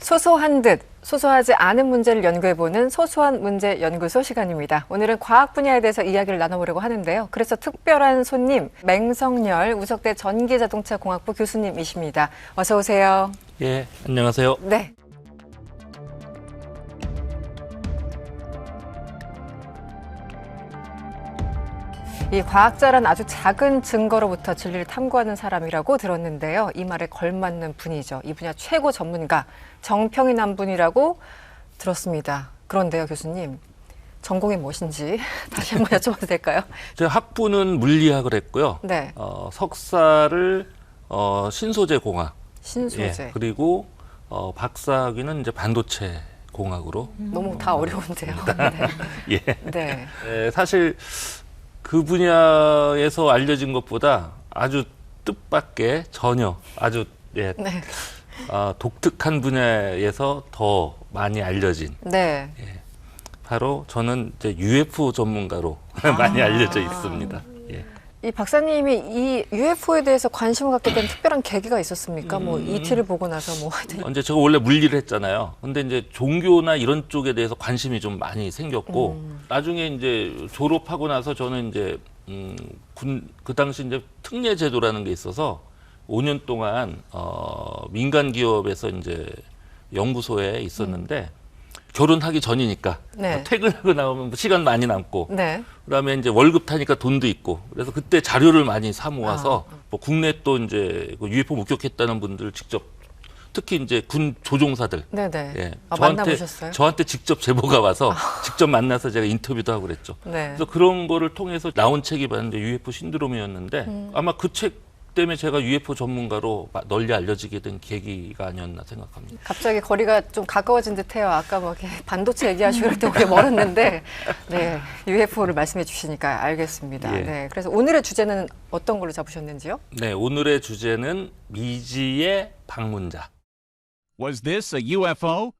소소한 듯 소소하지 않은 문제를 연구해보는 소소한 문제 연구소 시간입니다. 오늘은 과학 분야에 대해서 이야기를 나눠보려고 하는데요. 그래서 특별한 손님 맹성열 우석대 전기자동차공학부 교수님이십니다. 어서 오세요. 예, 안녕하세요. 네. 이 과학자란 아주 작은 증거로부터 진리를 탐구하는 사람이라고 들었는데요. 이 말에 걸맞는 분이죠. 이 분야 최고 전문가 정평이 난 분이라고 들었습니다. 그런데요, 교수님. 전공이 무엇인지 다시 한번 여쭤봐도 될까요? 제 학부는 물리학을 했고요. 네. 어, 석사를 어, 신소재 공학. 신소재. 예, 그리고 어, 박사학위는 이제 반도체 공학으로. 너무 다 어려운데요. 예. 네. 네. 예, 사실 그 분야에서 알려진 것보다 아주 뜻밖의 전혀 아주 예, 네. 아, 독특한 분야에서 더 많이 알려진 네. 바로 저는 이제 UFO 전문가로 아. 많이 알려져 있습니다. 예. 이 박사님이 이 UFO에 대해서 관심을 갖게 된 특별한 계기가 있었습니까? 뭐 음. ET를 보고 나서 뭐 하여튼 이제 제가 원래 물리를 했잖아요. 근데 이제 종교나 이런 쪽에 대해서 관심이 좀 많이 생겼고 음. 나중에 이제 졸업하고 나서 저는 이제 음, 군, 그 당시 이제 특례 제도라는 게 있어서 5년 동안 어, 민간 기업에서 이제 연구소에 있었는데 결혼하기 전이니까 네. 퇴근하고 나오면 뭐 시간 많이 남고 네. 그다음에 이제 월급 타니까 돈도 있고 그래서 그때 자료를 많이 사 모아서 아. 뭐 국내 또 이제 그 UFO 목격했다는 분들 직접 특히 이제 군 조종사들 네네. 예 아, 저한테? 저한테 직접 제보가 와서 직접 만나서 제가 인터뷰도 하고 그랬죠. 네. 그래서 그런 거를 통해서 나온 책이 봤는데 UFO 신드롬이었는데 음. 아마 그책 때문에 제가 UFO 전문가로 마- 널리 알려지게 된 계기가 아니었나 생각합니다. 갑자기 거리가 좀 가까워진 듯해요. 아까 뭐 이렇게 반도체 얘기하시고 그럴 때 우리 멀었는데, 네 UFO를 말씀해 주시니까 알겠습니다. 예. 네, 그래서 오늘의 주제는 어떤 걸로 잡으셨는지요? 네, 오늘의 주제는 미지의 방문자. Was this a UFO?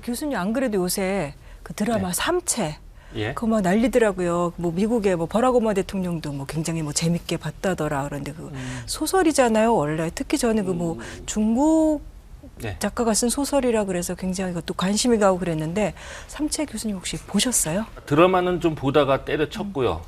교수님 안 그래도 요새 그 드라마 네. 삼체 예. 그거 막 난리더라고요. 뭐 미국의 뭐 버락 오바마 대통령도 뭐 굉장히 뭐 재밌게 봤다더라. 그런데 그 음. 소설이잖아요. 원래 특히 저는 그 뭐 중국 네. 작가가 쓴 소설이라 그래서 굉장히 그것도 관심이 가고 그랬는데 삼체 교수님 혹시 보셨어요? 드라마는 좀 보다가 때려쳤고요.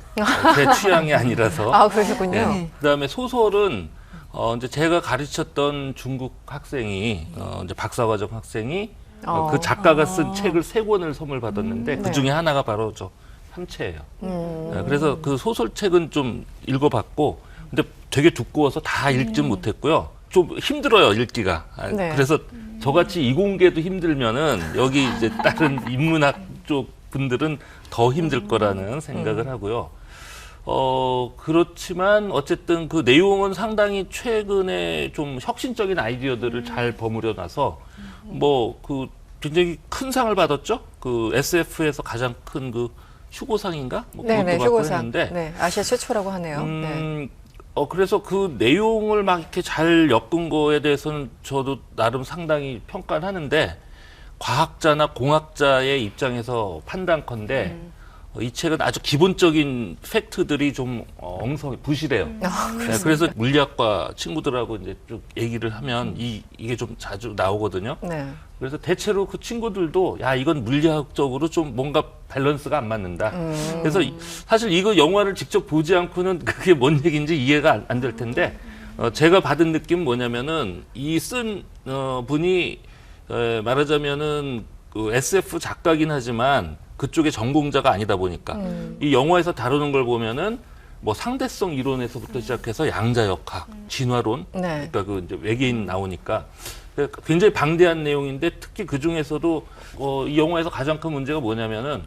제 취향이 아니라서. 아 그러셨군요. 네. 그다음에 소설은 어 이제 제가 가르쳤던 중국 학생이 어 이제 박사과정 학생이 어, 어. 그 작가가 쓴 책을 세 권을 선물 받았는데 네. 그 중에 하나가 바로 저 삼체예요. 음. 네, 그래서 그 소설책은 좀 읽어봤고 근데 되게 두꺼워서 다 읽진 못했고요. 좀 힘들어요 읽기가. 아, 네. 그래서 저같이 이공계도 힘들면은 여기 이제 다른 인문학 쪽 분들은 더 힘들 거라는 생각을 하고요. 어 그렇지만 어쨌든 그 내용은 상당히 최근에 좀 혁신적인 아이디어들을 잘 버무려놔서 뭐그 굉장히 큰 상을 받았죠. 그 SF에서 가장 큰 그 휴고상인가? 뭐 네네 휴고상. 했는데 네 아시아 최초라고 하네요. 네. 음, 어, 그래서 그 내용을 막 이렇게 잘 엮은 거에 대해서는 저도 나름 상당히 평가를 하는데 과학자나 공학자의 입장에서 판단컨대 음. 어, 이 책은 아주 기본적인 팩트들이 좀 어, 엉성해 부실해요. 아, 네, 그래서 물리학과 친구들하고 이제 쭉 얘기를 하면 이 이게 좀 자주 나오거든요. 네. 그래서 대체로 그 친구들도 야 이건 물리학적으로 좀 뭔가 밸런스가 안 맞는다. 음. 그래서 이- 사실 이거 영화를 직접 보지 않고는 그게 뭔 얘기인지 이해가 안 될 텐데 어, 제가 받은 느낌 은 뭐냐면은 이쓴 어, 분이 에, 말하자면은 그 SF 작가긴 하지만 그쪽의 전공자가 아니다 보니까 음. 이 영화에서 다루는 걸 보면은 뭐 상대성 이론에서부터 시작해서 양자역학, 진화론, 네. 그러니까 그 이제 외계인 나오니까 굉장히 방대한 내용인데 특히 그 중에서도 어, 이 영화에서 가장 큰 문제가 뭐냐면은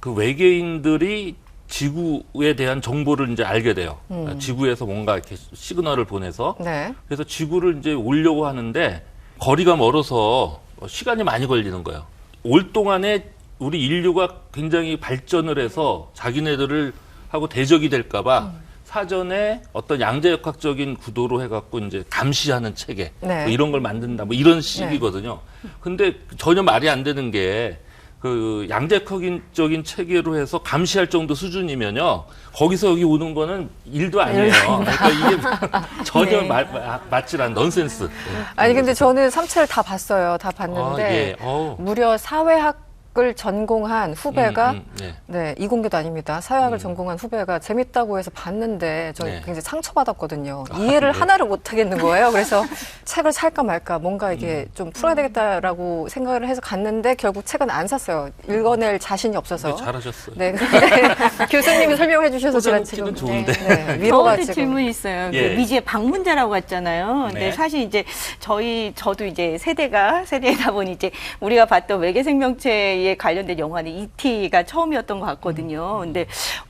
그 외계인들이 지구에 대한 정보를 이제 알게 돼요. 음. 지구에서 뭔가 이렇게 시그널을 보내서 네. 그래서 지구를 이제 오려고 하는데 거리가 멀어서 시간이 많이 걸리는 거예요. 올 동안에 우리 인류가 굉장히 발전을 해서 자기네들을 하고 대적이 될까봐 음. 사전에 어떤 양자역학적인 구도로 해갖고 이제 감시하는 체계 네. 뭐 이런 걸 만든다 뭐 이런 식이거든요. 근데 전혀 말이 안 되는 게 그 양자역학적인 체계로 해서 감시할 정도 수준이면요 거기서 여기 오는 거는 일도 아니에요. 그러니까 이게 전혀 네. 말, 마- 맞질 않은 넌센스. 아니 근데 저는 삼체를 다 봤어요. 다 봤는데 아, 예. 무려 사회학 을 전공한 후배가 음, 음, 네. 네, 이공계도 아닙니다. 사회학을 음. 전공한 후배가 재밌다고 해서 봤는데 저 네. 굉장히 상처받았거든요. 이해를 네. 하나를 못 하겠는 거예요. 그래서 책을 살까 말까 뭔가 이게 음. 좀 풀어야 되겠다라고 생각을 해서 갔는데 결국 책은 안 샀어요. 읽어낼 자신이 없어서. 네, 잘하셨어요. 네, 교수님이 설명해 주셔서 제가 지금 좋은데. 네, 위로가 저한테 지금 질문 있어요. 예. 그 미지의 방문자라고 했잖아요. 근데 네. 사실 이제 저희 저도 이제 세대가 세대다 보니 이제 우리가 봤던 외계 생명체 에 관련된 영화는 E.T.가 처음이었던 것 같거든요. 근데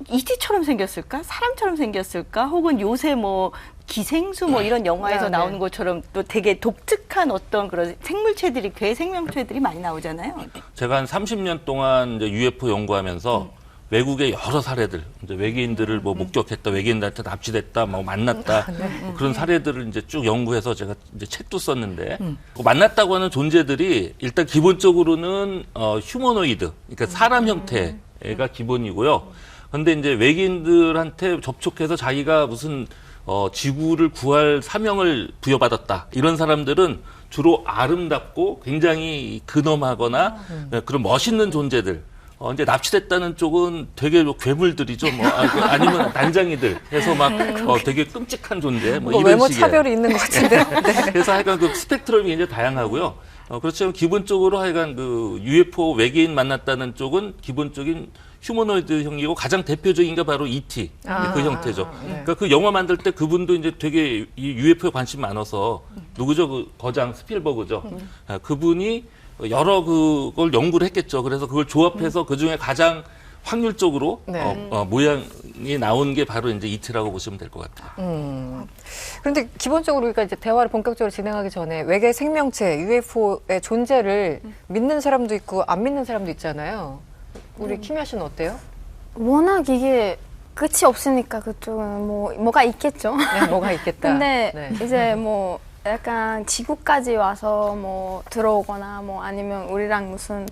E.T.처럼 생겼을까? 사람처럼 생겼을까? 혹은 요새 뭐 기생수 뭐 이런 영화에서 네, 네. 나오는 것처럼 또 되게 독특한 어떤 그런 생물체들이 괴 생명체들이 많이 나오잖아요. 제가 한 30년 동안 이제 UFO 연구하면서 외국의 여러 사례들, 이제 외계인들을 뭐 목격했다, 외계인들한테 납치됐다, 뭐 만났다. 뭐 그런 사례들을 이제 쭉 연구해서 제가 이제 책도 썼는데 그 만났다고 하는 존재들이 일단 기본적으로는 어, 휴머노이드, 그러니까 사람 형태가 기본이고요. 근데 이제 외계인들한테 접촉해서 자기가 무슨 어, 지구를 구할 사명을 부여받았다. 이런 사람들은 주로 아름답고 굉장히 근엄하거나 네, 그런 멋있는 존재들. 어, 이제 납치됐다는 쪽은 되게 뭐 괴물들이죠. 뭐, 아, 그 아니면 난장이들 해서 막 어, 되게 끔찍한 존재. 뭐 뭐 이런 외모 식의. 차별이 있는 것 같은데요. 네. 그래서 하여간 그 스펙트럼이 굉장히 다양하고요. 어, 그렇지만 기본적으로 하여간 그 UFO 외계인 만났다는 쪽은 기본적인 휴머노이드 형이고 가장 대표적인 게 바로 E.T. 아, 그 형태죠. 네. 그러니까 그 영화 만들 때 그분도 이제 되게 이 UFO에 관심 많아서 누구죠? 그 거장 스필버그죠. 아, 그분이 여러 그걸 연구를 했겠죠. 그래서 그걸 조합해서 그 중에 가장 확률적으로 네. 어, 어, 모양이 나온 게 바로 이제 E.T.라고 보시면 될 것 같아요. 음. 그런데 기본적으로 우리가 이제 대화를 본격적으로 진행하기 전에 외계 생명체 UFO의 존재를 믿는 사람도 있고 안 믿는 사람도 있잖아요. 우리 키미아 씨는 어때요? 워낙 이게 끝이 없으니까 그쪽은 뭐 뭐가 있겠죠. 네, 뭐가 있겠다. 근데 네. 이제 뭐 약간 지구까지 와서 뭐 들어오거나 뭐 아니면 우리랑 무슨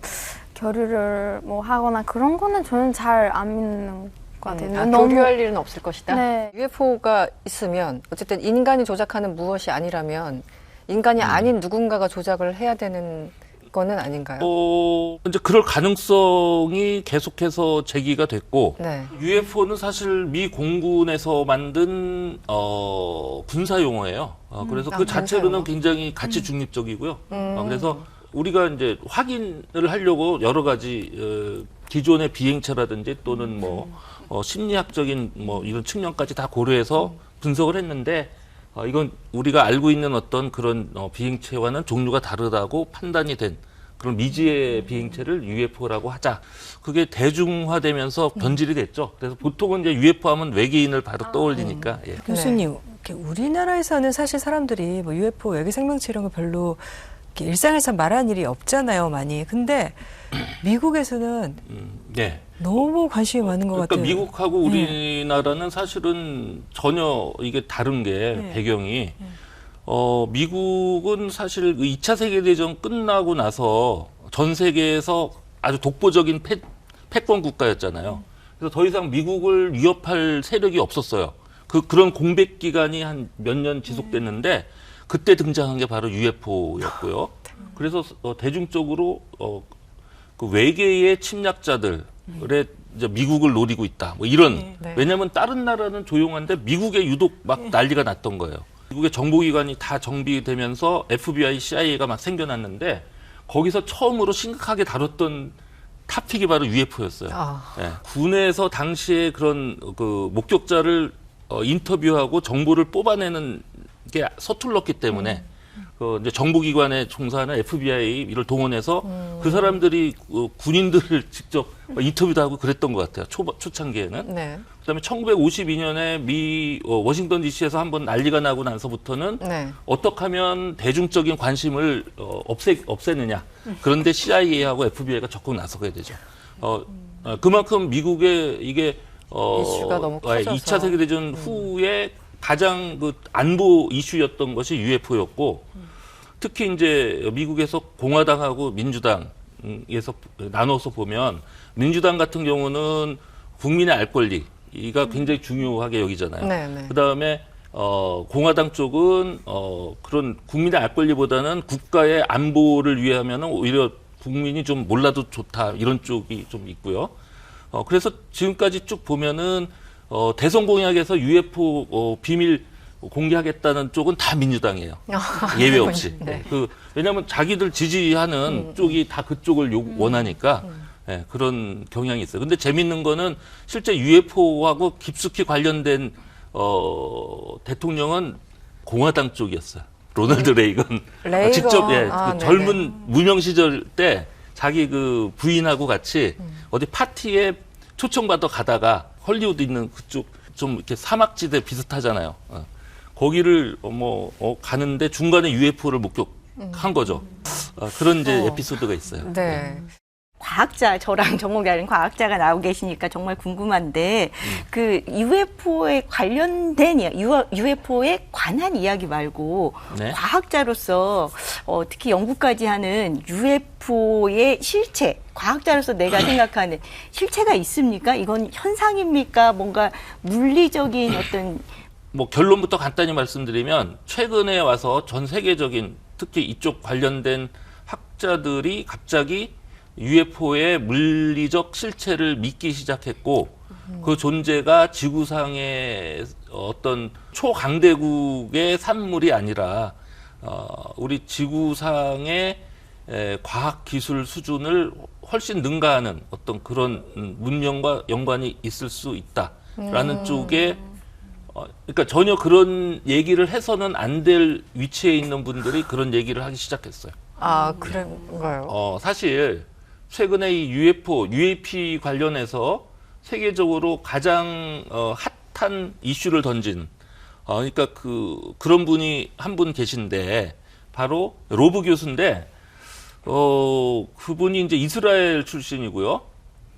교류를 뭐 하거나 그런 거는 저는 잘 안 믿는 것 같아요. 음, 아, 너무- 교류할 일은 없을 것이다. 네. UFO가 있으면 어쨌든 인간이 조작하는 무엇이 아니라면 인간이 아닌 누군가가 조작을 해야 되는 거는 아닌가요? 어, 이제 그럴 가능성이 계속해서 제기가 됐고, 네. UFO는 사실 미 공군에서 만든 어, 군사 용어예요. 어, 그래서 아, 그 자체로는 용어. 굉장히 가치 중립적이고요. 음. 어, 그래서 우리가 이제 확인을 하려고 여러 가지 어, 기존의 비행체라든지 또는 뭐 어, 심리학적인 뭐 이런 측면까지 다 고려해서 분석을 했는데 어, 이건 우리가 알고 있는 어떤 그런 어, 비행체와는 종류가 다르다고 판단이 된 그런 미지의 비행체를 UFO라고 하자. 그게 대중화되면서 변질이 됐죠. 그래서 보통은 이제 UFO 하면 외계인을 바로 떠올리니까. 예. 교수님, 이렇게 우리나라에서는 사실 사람들이 뭐 UFO 외계 생명체 이런 거 별로 이렇게 일상에서 말하는 일이 없잖아요, 많이. 근데 미국에서는 음, 네. 너무 관심이 많은 것 그러니까 같아요. 미국하고 우리나라는 사실은 전혀 이게 다른 게 네. 배경이 어 미국은 사실 그 2차 세계 대전 끝나고 나서 전 세계에서 아주 독보적인 패, 패권 국가였잖아요. 그래서 더 이상 미국을 위협할 세력이 없었어요. 그 그런 공백 기간이 한 몇 년 지속됐는데 그때 등장한 게 바로 UFO였고요. 그래서 어, 대중적으로 어, 그 외계의 침략자들 의 이제 미국을 노리고 있다. 뭐 이런 네. 왜냐하면 다른 나라는 조용한데 미국에 유독 막 난리가 났던 거예요. 미국의 정보기관이 다 정비되면서 FBI, CIA가 막 생겨났는데 거기서 처음으로 심각하게 다뤘던 탑픽이 바로 UFO였어요. 아. 예, 군에서 당시에 그런 그 목격자를 어, 인터뷰하고 정보를 뽑아내는 게 서툴렀기 때문에 그 이제 정보기관에 종사하는 FBI 이를 동원해서 그 사람들이 어, 군인들을 직접 인터뷰도 하고 그랬던 것 같아요. 초 초창기에는. 네. 그다음에 1952년에 미 어, 워싱턴 D.C.에서 한번 난리가 나고 나서부터는 네. 어떻게 하면 대중적인 관심을 어, 없애, 없애느냐. 그런데 CIA하고 FBI가 적극 나서게 되죠. 어, 어, 그만큼 미국의 이게 어, 이슈가 너무 커져서. 2차 세계대전 후에 가장 그 안보 이슈였던 것이 UFO였고 특히 이제 미국에서 공화당하고 민주당에서 나눠서 보면 민주당 같은 경우는 국민의 알 권리가 굉장히 중요하게 여기잖아요. 네, 네. 그 다음에 어 공화당 쪽은 어 그런 국민의 알 권리보다는 국가의 안보를 위하면은 오히려 국민이 좀 몰라도 좋다 이런 쪽이 좀 있고요. 어 그래서 지금까지 쭉 보면은 어 대선 공약에서 UFO 어 비밀 공개하겠다는 쪽은 다 민주당이에요. 예외 없이. 네. 그 왜냐하면 자기들 지지하는 쪽이 다 그쪽을 요, 원하니까 예, 그런 경향이 있어요. 근데 재밌는 거는 실제 UFO하고 깊숙이 관련된 어, 대통령은 공화당 쪽이었어요. 로널드 레이건. 레이건. 직접 예, 아, 그. 젊은 무명 시절 때 자기 그 부인하고 같이 어디 파티에 초청받아 가다가 헐리우드 있는 그쪽 좀 이렇게 사막지대 비슷하잖아요. 어. 거기를 어, 뭐 어, 가는데 중간에 UFO를 목격한 거죠. 어, 그런 이제 어. 에피소드가 있어요. 네. 과학자 저랑 전공이 아닌 과학자가 나오고 계시니까 정말 궁금한데 그 UFO에 관련된 UFO에 관한 이야기 말고 네. 과학자로서 어, 특히 연구까지 하는 UFO의 실체 과학자로서 내가 생각하는 실체가 있습니까? 이건 현상입니까? 뭔가 물리적인 어떤 뭐 결론부터 간단히 말씀드리면 최근에 와서 전 세계적인 특히 이쪽 관련된 학자들이 갑자기 UFO의 물리적 실체를 믿기 시작했고 그 존재가 지구상의 어떤 초강대국의 산물이 아니라 어, 우리 지구상의 에, 과학 기술 수준을 훨씬 능가하는 어떤 그런 음, 문명과 연관이 있을 수 있다라는 쪽에 어, 그러니까 전혀 그런 얘기를 해서는 안 될 위치에 있는 분들이 그런 얘기를 하기 시작했어요. 아, 그런가요? 어, 사실 최근에 이 UFO, UAP 관련해서 세계적으로 가장 어, 핫한 이슈를 던진 어, 그러니까 그 그런 분이 한 분 계신데 바로 로브 교수인데 어, 그분이 이제 이스라엘 출신이고요.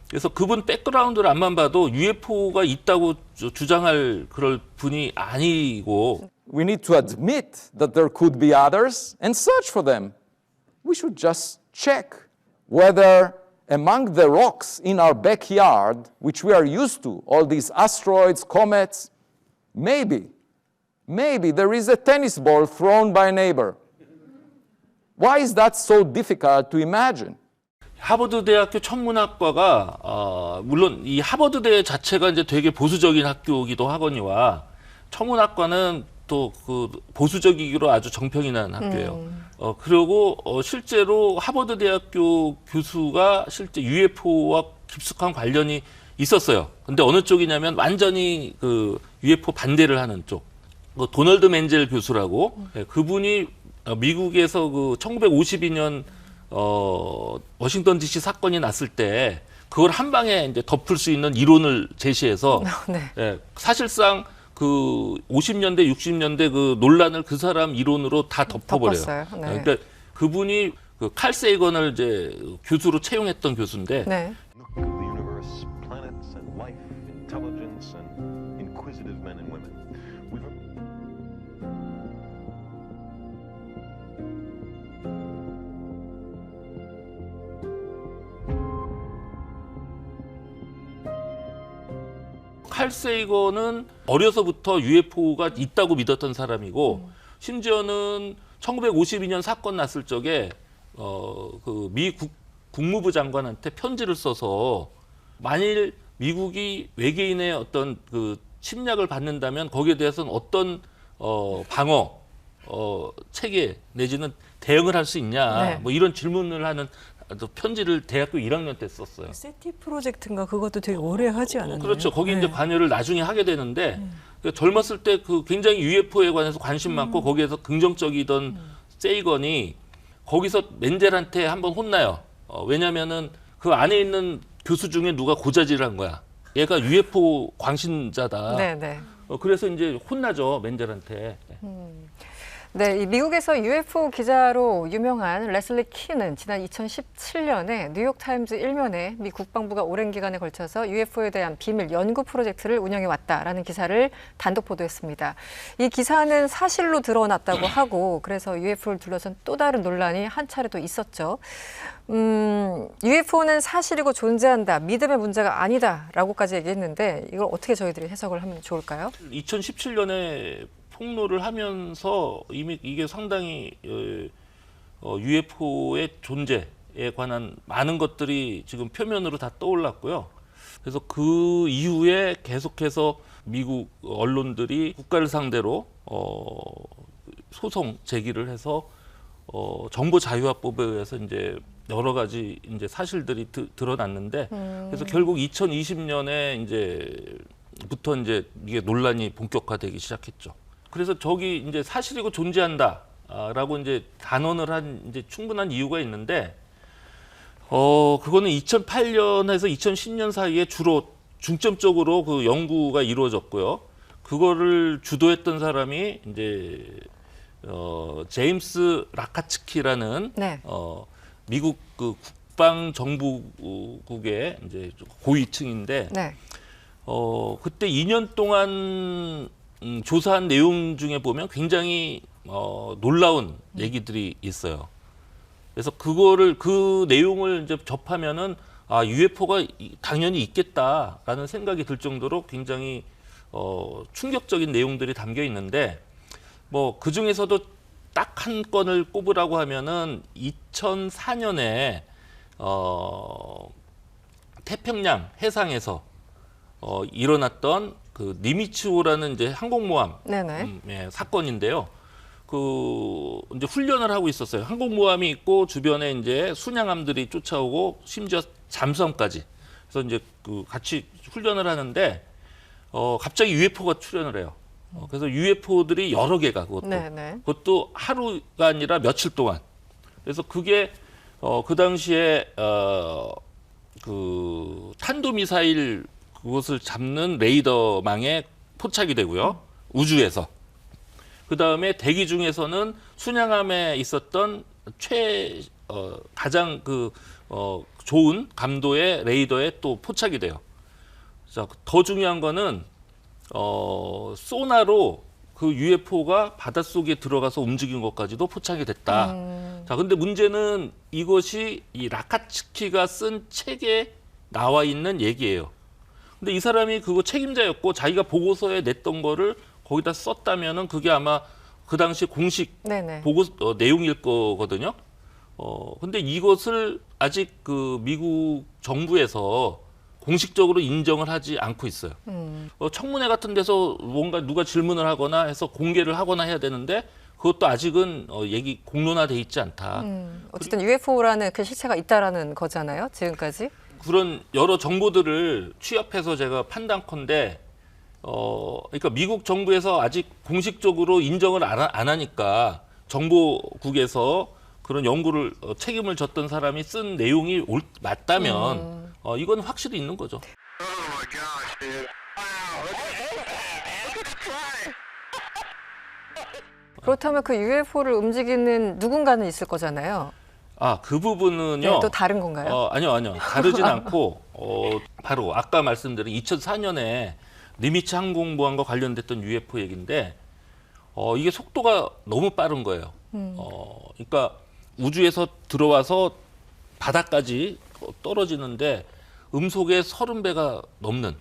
그래서 그분 백그라운드를 안만 봐도 UFO가 있다고 주- 주장할 그럴 분이 아니고 We need to admit that there could be others and search for them. We should just check whether among the rocks in our backyard, which we are used to, all these asteroids, comets, maybe, maybe there is a tennis ball thrown by a neighbor. Why is that so difficult to imagine? 하버드 대학교 천문학과가 어, 물론 이 하버드 대 자체가 이제 되게 보수적인 학교이기도 하거니와 천문학과는 또 그 보수적이기로 아주 정평이 난 학교예요. 어 그리고 어, 실제로 하버드 대학교 교수가 실제 UFO와 깊숙한 관련이 있었어요. 근데 어느 쪽이냐면 완전히 그 UFO 반대를 하는 쪽. 그 도널드 맨젤 교수라고 예, 그분이 어, 미국에서 그 1952년 어 워싱턴 D.C. 사건이 났을 때 그걸 한 방에 이제 덮을 수 있는 이론을 제시해서 네. 예, 사실상 그 50년대 60년대 그 논란을 그 사람 이론으로 다 덮어버려요. 네. 그러니까 그분이 그 칼 세이건을 이제 교수로 채용했던 교수인데 네. Intelligence and inquisitive men and women. We've 칼 세이건은 어려서부터 UFO가 있다고 믿었던 사람이고 심지어는 1952년 사건 났을 적에 어 그 미 국무부 장관한테 편지를 써서 만일 미국이 외계인의 어떤 그 침략을 받는다면 거기에 대해서는 어떤 어 방어 어 체계 내지는 대응을 할 수 있냐 네. 뭐 이런 질문을 하는 또 편지를 대학교 1학년 때 썼어요. 세티 프로젝트인가 그것도 되게 오래 하지 않았나요? 그렇죠. 거기 네. 이제 관여를 나중에 하게 되는데 그 젊었을 때 그 굉장히 UFO에 관해서 관심 많고 거기에서 긍정적이던 세이건이 거기서 멘젤한테 한번 혼나요. 어, 왜냐면은 그 안에 있는 교수 중에 누가 고자질을 한 거야. 얘가 UFO 광신자다. 네, 네. 어, 그래서 이제 혼나죠 멘젤한테. 네, 이 미국에서 UFO 기자로 유명한 레슬리 키는 지난 2017년에 뉴욕타임즈 일면에 미 국방부가 오랜 기간에 걸쳐서 UFO에 대한 비밀 연구 프로젝트를 운영해 왔다라는 기사를 단독 보도했습니다. 이 기사는 사실로 드러났다고 하고 그래서 UFO를 둘러싼 또 다른 논란이 한 차례 또 있었죠. 음, UFO는 사실이고 존재한다. 믿음의 문제가 아니다라고까지 얘기했는데 이걸 어떻게 저희들이 해석을 하면 좋을까요? 2017년에 폭로를 하면서 이미 이게 상당히 어, UFO의 존재에 관한 많은 것들이 지금 표면으로 다 떠올랐고요. 그래서 그 이후에 계속해서 미국 언론들이 국가를 상대로 어, 소송 제기를 해서 어, 정보 자유화법에 의해서 이제 여러 가지 이제 사실들이 드, 드러났는데 그래서 결국 2020년에 이제 부터 이제 이게 논란이 본격화되기 시작했죠. 그래서 저기 이제 사실이고 존재한다라고 이제 단언을 한 이제 충분한 이유가 있는데 어 그거는 2008년에서 2010년 사이에 주로 중점적으로 그 연구가 이루어졌고요. 그거를 주도했던 사람이 이제 어 제임스 라카츠키라는 네. 어 미국 그 국방 정부국의 이제 고위층인데 네. 어 그때 2년 동안 음, 조사한 내용 중에 보면 굉장히 어 놀라운 얘기들이 있어요. 그래서 그거를 그 내용을 이제 접하면은 아 UFO가 당연히 있겠다라는 생각이 들 정도로 굉장히 어 충격적인 내용들이 담겨 있는데 뭐 그 중에서도 딱 한 건을 꼽으라고 하면은 2004년에 어 태평양 해상에서 어 일어났던 그 니미츠호라는 이제 항공모함. 음, 예, 사건인데요. 그 이제 훈련을 하고 있었어요. 항공모함이 있고 주변에 이제 순양함들이 쫓아오고 심지어 잠수함까지. 그래서 이제 그 같이 훈련을 하는데 어 갑자기 UFO가 출현을 해요. 어, 그래서 UFO들이 여러 개가 그것도 네네. 그것도 하루가 아니라 며칠 동안. 그래서 그게 어 그 당시에 어그 탄도 미사일 그것을 잡는 레이더망에 포착이 되고요. 우주에서. 그 다음에 대기 중에서는 순양함에 있었던 최, 어, 가장 그, 어, 좋은 감도의 레이더에 또 포착이 돼요. 자, 더 중요한 거는, 어, 소나로 그 UFO가 바닷속에 들어가서 움직인 것까지도 포착이 됐다. 자, 근데 문제는 이것이 이 라카츠키가 쓴 책에 나와 있는 얘기예요. 근데 이 사람이 그거 책임자였고 자기가 보고서에 냈던 거를 거기다 썼다면은 그게 아마 그 당시 공식 네네. 보고 어, 내용일 거거든요. 어 근데 이것을 아직 그 미국 정부에서 공식적으로 인정을 하지 않고 있어요. 음. 어, 청문회 같은 데서 뭔가 누가 질문을 하거나 해서 공개를 하거나 해야 되는데 그것도 아직은 어, 얘기 공론화돼 있지 않다. 음, 어쨌든 UFO라는 그 실체가 있다라는 거잖아요. 지금까지. 그런 여러 정보들을 취합해서 제가 판단컨대 어 그러니까 미국 정부에서 아직 공식적으로 인정을 안, 하- 안 하니까 정보국에서 그런 연구를 어, 책임을 졌던 사람이 쓴 내용이 올, 맞다면 어 이건 확실히 있는 거죠. 그렇다면 그 UFO를 움직이는 누군가는 있을 거잖아요. 아 그 부분은요. 네, 또 다른 건가요? 어, 아니요, 아니요. 다르진 않고, 어, 바로 아까 말씀드린 2004년에 리미츠 항공모함과 관련됐던 UFO 얘기인데, 어, 이게 속도가 너무 빠른 거예요. 어, 그러니까 우주에서 들어와서 바다까지 어, 떨어지는데 음속의 30배가 넘는 어,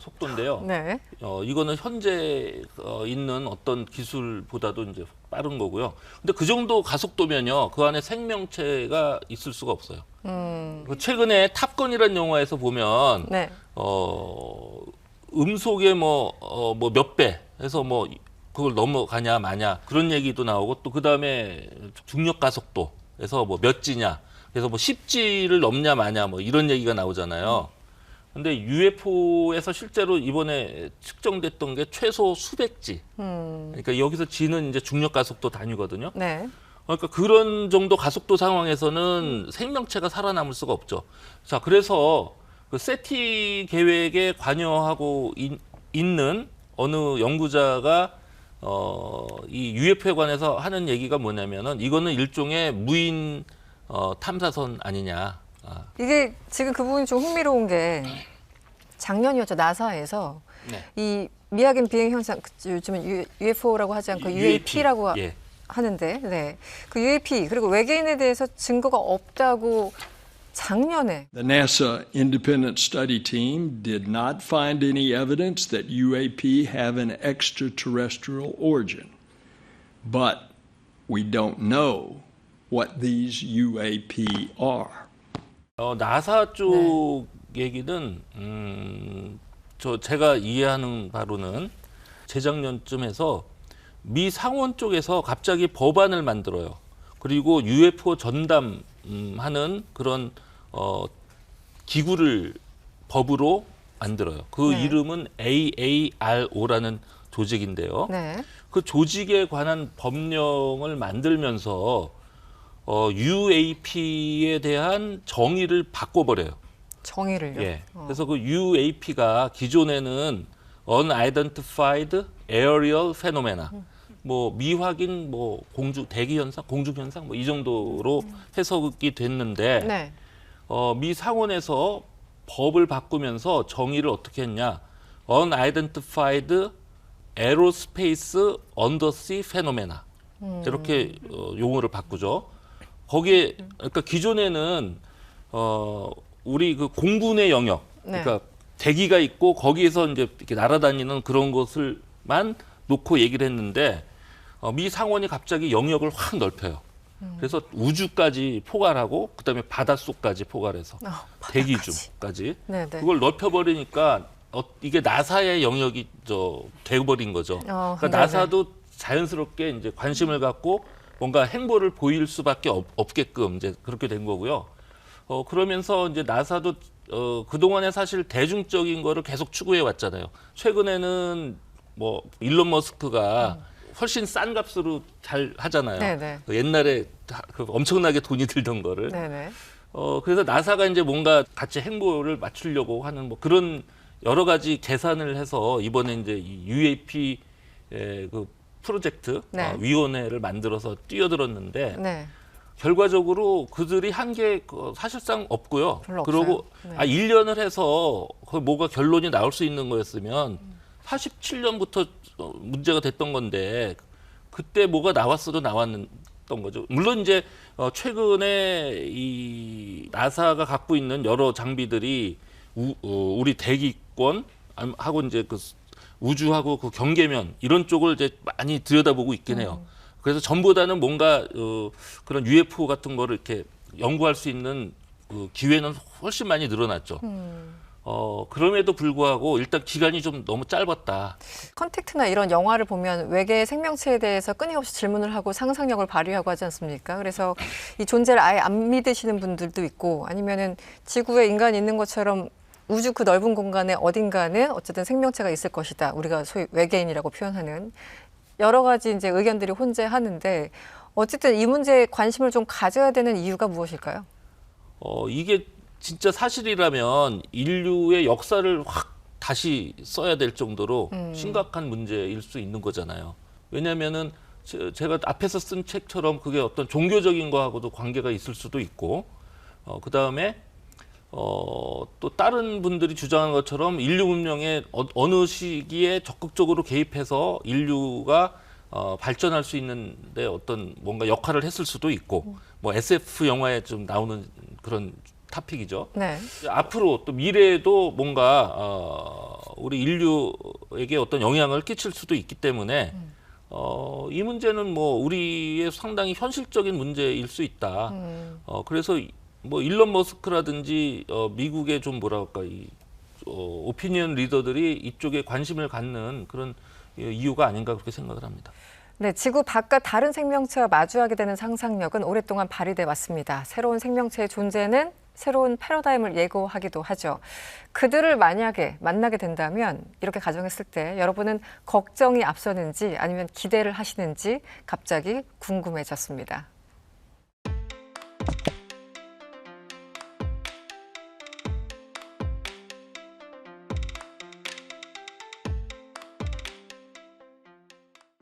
속도인데요. 네. 어, 이거는 현재 어, 있는 어떤 기술보다도 이제 빠른 거고요. 근데 그 정도 가속도면요, 그 안에 생명체가 있을 수가 없어요. 음. 그 최근에 탑건이라는 영화에서 보면 네. 어, 음속의 뭐, 어, 뭐몇 배 해서 뭐 그걸 넘어가냐 마냐 그런 얘기도 나오고 또 그 다음에 중력 가속도에서 뭐 몇 지냐 그래서 뭐 10G를 넘냐 마냐 뭐 이런 얘기가 나오잖아요. 근데 UFO에서 실제로 이번에 측정됐던 게 최소 수백 G. 음. 그러니까 여기서 G는 이제 중력 가속도 단위거든요. 네. 그러니까 그런 정도 가속도 상황에서는 생명체가 살아남을 수가 없죠. 자, 그래서 그 세티 계획에 관여하고 인- 있는 어느 연구자가 어, 이 UFO에 관해서 하는 얘기가 뭐냐면은 이거는 일종의 무인 어, 탐사선 아니냐. 아, 이게 지금 그 부분이 좀 흥미로운 게 작년이었죠 나사에서 네. 이 미확인 비행 현상 그 요즘은 UFO라고 하지 않고 UAP라고 예. 하는데 네. 그 UAP 그리고 외계인에 대해서 증거가 없다고 작년에 The NASA independent study team did not find any evidence that UAP have an extraterrestrial origin. But we don't know what these UAP are. 어, 나사 쪽 얘기는 음, 저 제가 이해하는 바로는 재작년쯤에서 미 상원 쪽에서 갑자기 법안을 만들어요. 그리고 UFO 전담하는 그런 어, 기구를 법으로 만들어요. 그 네. 이름은 AARO라는 조직인데요. 네. 그 조직에 관한 법령을 만들면서 어, UAP에 대한 정의를 바꿔버려요. 정의를요. 예. 어. 그래서 그 UAP가 기존에는 Unidentified Aerial Phenomena, 뭐 미확인 뭐 공주 대기 현상, 공중 현상 뭐 이 정도로 해석이 됐는데 네. 어, 미 상원에서 법을 바꾸면서 정의를 어떻게 했냐? Unidentified Aerospace Undersea Phenomena 이렇게 어, 용어를 바꾸죠. 거기에 그러니까 기존에는 어, 우리 그 공군의 영역, 네. 그러니까 대기가 있고 거기에서 이제 이렇게 날아다니는 그런 것을만 놓고 얘기를 했는데 어, 미 상원이 갑자기 영역을 확 넓혀요. 그래서 우주까지 포괄하고 그다음에 바닷속까지 포괄해서 어. 대기중까지 네, 네. 그걸 넓혀버리니까 어, 이게 나사의 영역이 저 돼버린 거죠. 어, 그러니까 네네. 나사도 자연스럽게 이제 관심을 갖고 뭔가 행보를 보일 수밖에 없, 없게끔 이제 그렇게 된 거고요. 어, 그러면서 이제 나사도 어, 그동안에 사실 대중적인 거를 계속 추구해 왔잖아요. 최근에는 뭐 일론 머스크가 훨씬 싼 값으로 잘 하잖아요. 네네. 그 옛날에 다- 그 엄청나게 돈이 들던 거를. 네네. 어, 그래서 나사가 이제 뭔가 같이 행보를 맞추려고 하는 뭐 그런 여러 가지 계산을 해서 이번에 이제 이 UAP 의그 프로젝트 네. 어, 위원회를 만들어서 뛰어들었는데 네. 결과적으로 그들이 한 게 사실상 없고요. 별로 그러고 없어요. 네. 아 1년을 해서 그 뭐가 결론이 나올 수 있는 거였으면 87년부터 문제가 됐던 건데 그때 뭐가 나왔어도 나왔던 거죠. 물론 이제 어, 최근에 이 나사가 갖고 있는 여러 장비들이 우, 어, 우리 대기권 하고 이제 그 우주하고 그 경계면 이런 쪽을 이제 많이 들여다보고 있긴 해요. 그래서 전보다는 뭔가 어, 그런 UFO 같은 거를 이렇게 연구할 수 있는 그 기회는 훨씬 많이 늘어났죠. 어, 그럼에도 불구하고 일단 기간이 좀 너무 짧았다. 컨택트나 이런 영화를 보면 외계 생명체에 대해서 끊임없이 질문을 하고 상상력을 발휘하고 하지 않습니까? 그래서 이 존재를 아예 안 믿으시는 분들도 있고 아니면은 지구에 인간이 있는 것처럼 우주 그 넓은 공간에 어딘가는 어쨌든 생명체가 있을 것이다. 우리가 소위 외계인이라고 표현하는 여러 가지 이제 의견들이 혼재하는데 어쨌든 이 문제에 관심을 좀 가져야 되는 이유가 무엇일까요? 어, 이게 진짜 사실이라면 인류의 역사를 확 다시 써야 될 정도로 심각한 문제일 수 있는 거잖아요. 왜냐면은 제- 제가 앞에서 쓴 책처럼 그게 어떤 종교적인 거하고도 관계가 있을 수도 있고, 어, 그 다음에 어, 또 다른 분들이 주장한 것처럼 인류 문명에 어, 어느 시기에 적극적으로 개입해서 인류가 어, 발전할 수 있는데 어떤 뭔가 역할을 했을 수도 있고, 뭐 SF 영화에 좀 나오는 그런 타픽이죠. 네. 앞으로 또 미래에도 뭔가 어, 우리 인류에게 어떤 영향을 끼칠 수도 있기 때문에 어, 이 문제는 뭐 우리의 상당히 현실적인 문제일 수 있다. 어, 그래서 이- 뭐 일론 머스크라든지 어, 미국의 좀 뭐랄까 이 어, 오피니언 리더들이 이쪽에 관심을 갖는 그런 예, 이유가 아닌가 그렇게 생각을 합니다. 네, 지구 바깥 다른 생명체와 마주하게 되는 상상력은 오랫동안 발휘돼 왔습니다. 새로운 생명체의 존재는 새로운 패러다임을 예고하기도 하죠. 그들을 만약에 만나게 된다면 이렇게 가정했을 때 여러분은 걱정이 앞서는지 아니면 기대를 하시는지 갑자기 궁금해졌습니다.